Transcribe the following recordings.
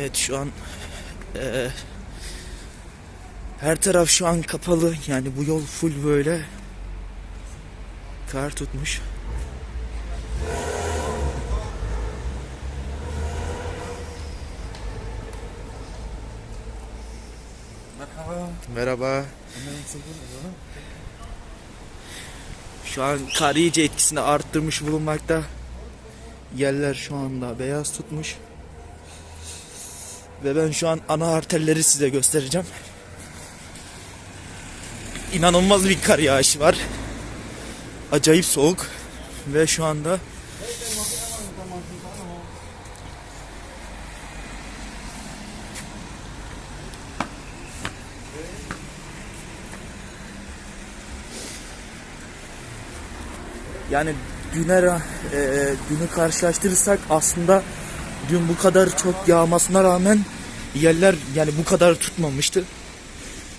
Evet şu an eee, her taraf şu an kapalı. Yani bu yol full böyle kar tutmuş. Merhaba. Merhaba. Şu an kar iyice etkisini arttırmış bulunmakta. Yerler şu anda beyaz tutmuş. Ve ben şu an ana arterleri size göstereceğim. İnanılmaz bir kar yağışı var. Acayip soğuk. Ve şu anda yani düne ra- e, dünü karşılaştırırsak aslında dün bu kadar çok yağmasına rağmen yerler yani bu kadar tutmamıştı.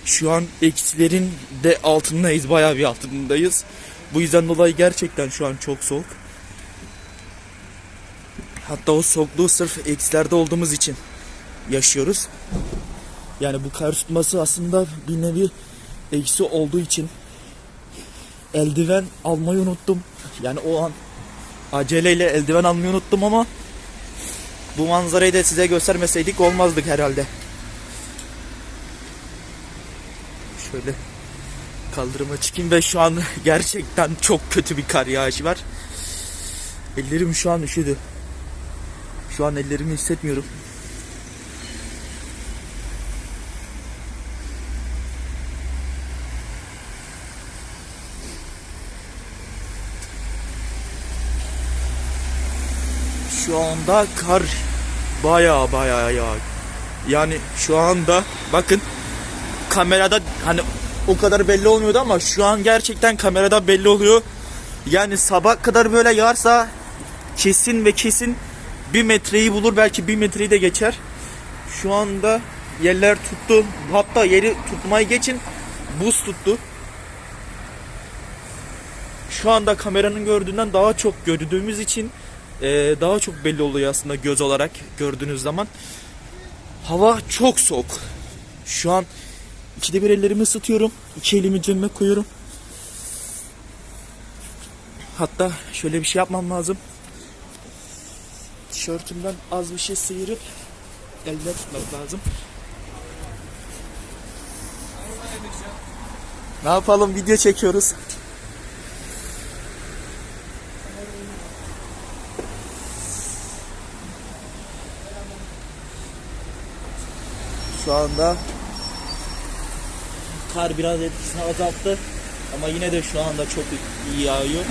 Şu an eksilerin de altındayız. Bayağı bir altındayız. Bu yüzden dolayı gerçekten şu an çok soğuk. Hatta o soğukluğu sırf eksilerde olduğumuz için yaşıyoruz. Yani bu kar tutması aslında bir nevi eksi olduğu için eldiven almayı unuttum. Yani o an aceleyle eldiven almayı unuttum ama bu manzarayı da size göstermeseydik olmazdık herhalde. Şöyle kaldırıma çıkayım ve şu an gerçekten çok kötü bir kar yağışı var. Ellerim şu an üşüdü. Şu an ellerimi hissetmiyorum. Şu anda kar baya baya yağ. Yani şu anda bakın kamerada hani o kadar belli olmuyordu ama şu an gerçekten kamerada belli oluyor. Yani sabah kadar böyle yağarsa kesin ve kesin bir metreyi bulur belki bir metreyi de geçer. Şu anda yerler tuttu. Hatta yeri tutmayı geçin buz tuttu. Şu anda kameranın gördüğünden daha çok gördüğümüz için ee, daha çok belli oluyor aslında göz olarak gördüğünüz zaman. Hava çok soğuk. Şu an ikide bir ellerimi ısıtıyorum. İki elimi cebime koyuyorum. Hatta şöyle bir şey yapmam lazım. Tişörtümden az bir şey sıyırıp elde tutmak lazım. Ne yapalım video çekiyoruz. Şu anda kar biraz etkisini azalttı ama yine de şu anda çok iyi yağıyor.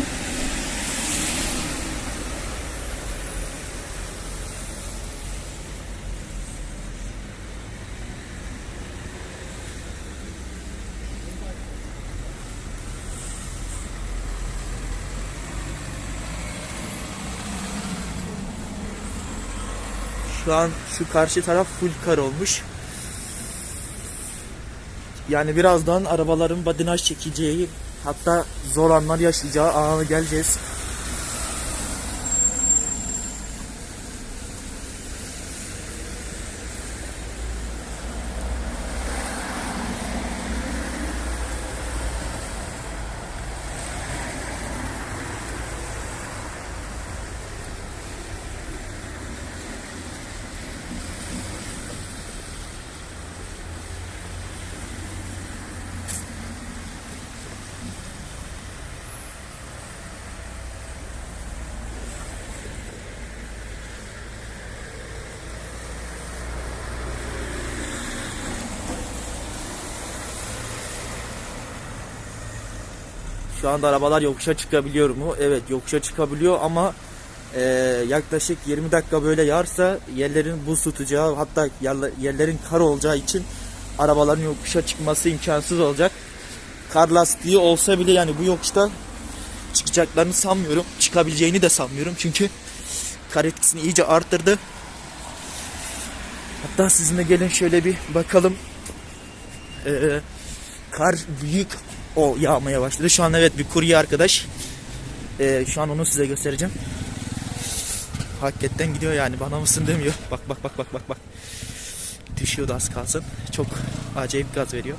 Şu an şu karşı taraf full kar olmuş. Yani birazdan arabaların badinaj çekeceği hatta zor anlar yaşayacağı ana geleceğiz. Şu anda arabalar yokuşa çıkabiliyor mu? Evet yokuşa çıkabiliyor ama e, yaklaşık 20 dakika böyle yarsa yerlerin buz tutacağı hatta yerle- yerlerin kar olacağı için arabaların yokuşa çıkması imkansız olacak. Kar lastiği olsa bile yani bu yokuşta çıkacaklarını sanmıyorum. Çıkabileceğini de sanmıyorum çünkü kar etkisini iyice arttırdı. Hatta sizinle gelin şöyle bir bakalım. Ee, kar büyük o yağmaya başladı. Şu an evet bir kurye arkadaş. Ee, şu an onu size göstereceğim. Hakikaten gidiyor yani bana mısın demiyor. Bak bak bak bak bak bak. Düşüyordu az kalsın. Çok acayip gaz veriyor.